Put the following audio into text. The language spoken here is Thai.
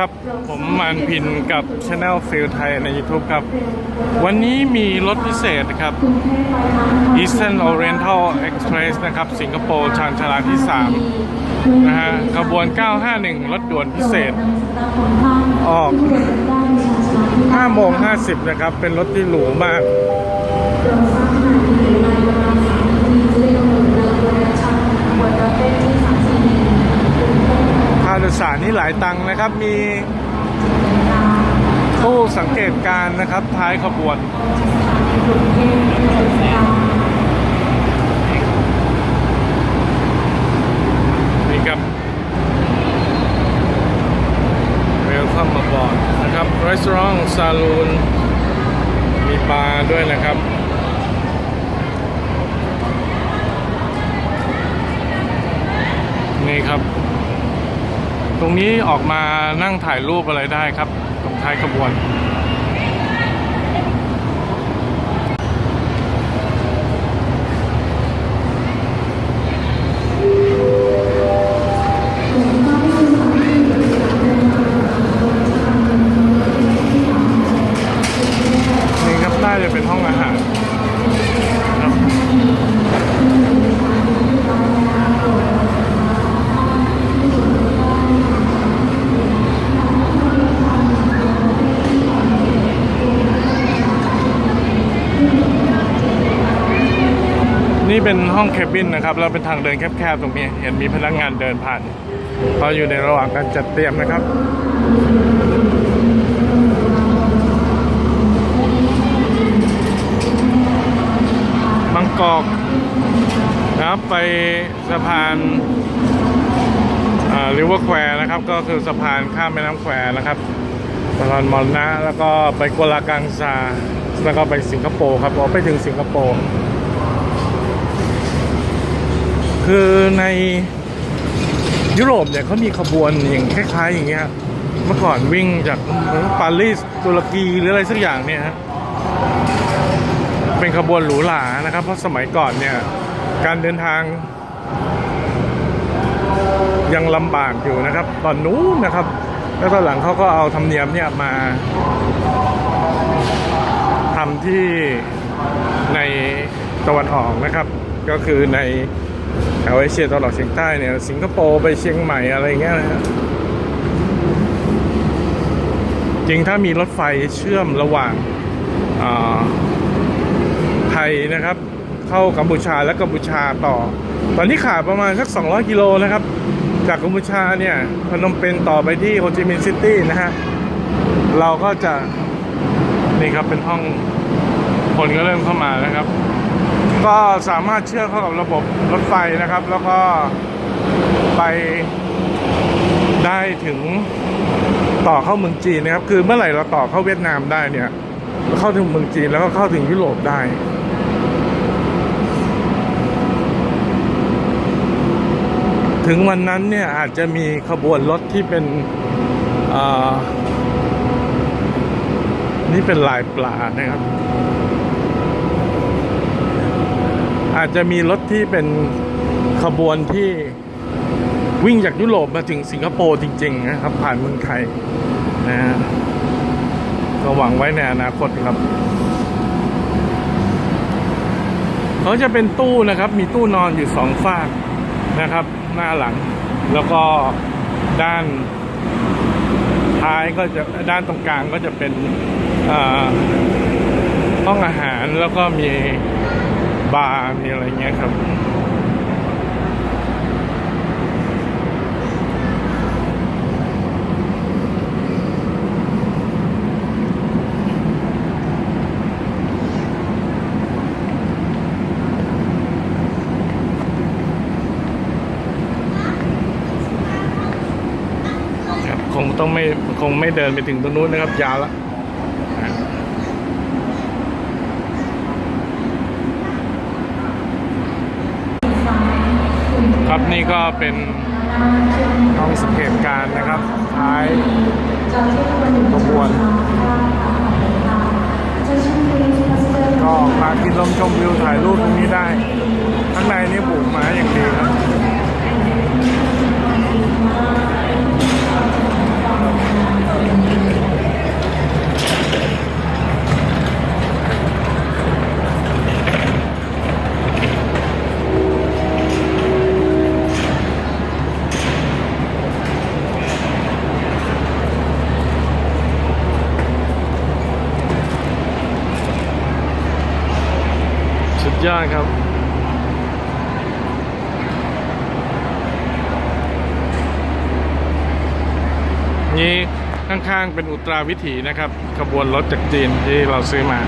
ครับ ผมมันพินกับ Channel f i e l ไทยใน YouTube ครับ วันนี้มีรถพิเศษครับ Eastern Oriental Express นะครับ สิงคโปร์ชานชาลาที่ 3 นะฮะขบวน 951 รถด่วนพิเศษ ออก 5 โมง 50 นะครับ เป็นรถที่หรูมาก ค่าโดยสาร นี่หลายตังค์นะครับ มีตู้สังเกตการณ์นะครับ ท้ายขบวน นี่ครับ Welcome aboard นะครับ Restaurant Saloon มีบาร์ด้วยนะครับนี่ครับ ตรงนี้ออกมานั่งถ่ายรูปอะไรได้ครับ ตรงท้ายขบวน นี่เป็นห้องแคบินนะครับแล้วเป็นทางเดินแคบๆตรงนี้ เห็นมีพนักงานเดินผ่านเขาอยู่ในระหว่างการจัดเตรียมนะครับบางกอกนะครับไปสะพานริเวอร์แควร์นะครับ ก็คือสะพานข้ามแม่น้ำแควร์นะครับสะพานมอลนะ แล้วก็ไปกัวลากังซา แล้วก็ไปสิงคโปร์ครับออไปถึงสิงคโปร์ คือในยุโรปเนี่ยเขามีขบวนอย่างคล้ายๆอย่างเงี้ยเมื่อก่อนวิ่งจากปารีสตุรกีหรืออะไรสักอย่างเนี่ยฮะเป็นขบวนหรูหรานะครับ เพราะสมัยก่อนเนี่ยการเดินทาง ยังลำบากอยู่นะครับ ตอนนู้นนะครับ แล้วตอนหลังเขาก็เอาธรรมเนียมเนี่ยมาทำที่ในตะวันออกนะครับ ก็คือใน แถวเอเชียตะวันออกเฉียงใต้เนี่ยสิงคโปร์ไปเชียงใหม่อะไรเงี้ยนะฮะจริงถ้ามีรถไฟเชื่อมระหว่างาไทยนะครับ เข้ากัมพูชาและกัมพูชาต่อ ตอนนี้ขาดประมาณสัก 200 กิโลนะครับ จากกัมพูชาเนี่ยพนมเปญต่อไปที่โฮจิมินห์ซิตี้นะฮะเราก็จะนี่ครับเป็นห้องคนก็เริ่มเข้ามานะครับ ก็สามารถเชื่อมเข้ากับระบบรถไฟนะครับ แล้วก็ไปได้ถึงต่อเข้าเมืองจีนนะครับ คือเมื่อไหร่เราต่อเข้าเวียดนามได้เนี่ย เข้าถึงเมืองจีนแล้วก็เข้าถึงยุโรปได้ถึงวันนั้นเนี่ยอาจจะมีขบวนรถที่เป็นนี่เป็นลายปลานะครับ อาจจะมีรถที่เป็นขบวนที่วิ่งจากยุโรปมาถึงสิงคโปร์จริง ๆ นะครับ ผ่านเมืองไทยนะฮะก็หวังไว้ในอนาคตครับเขาจะเป็นตู้นะครับ มีตู้นอนอยู่สองฝากนะครับ หน้าหลัง แล้วก็ด้านท้ายก็จะด้านตรงกลางก็จะเป็นห้องอาหารแล้วก็มี บาร์มีอะไรเงี้ยครับครับ คงต้องไม่คงไม่เดินไปถึงตรงนู้นนะครับ ยาวละครับ นี่ก็เป็นห้องสังเกตการณ์นะครับท้ายขบวน ก็มากินลมชมวิวถ่ายรูปตรงนี้ได้ ข้างในนี่ปลูกไม้อย่างดีครับ ยอดครับ นี่ข้างๆเป็นอุตราวิถีนะครับ ขบวนรถจากจีนที่เราซื้อมา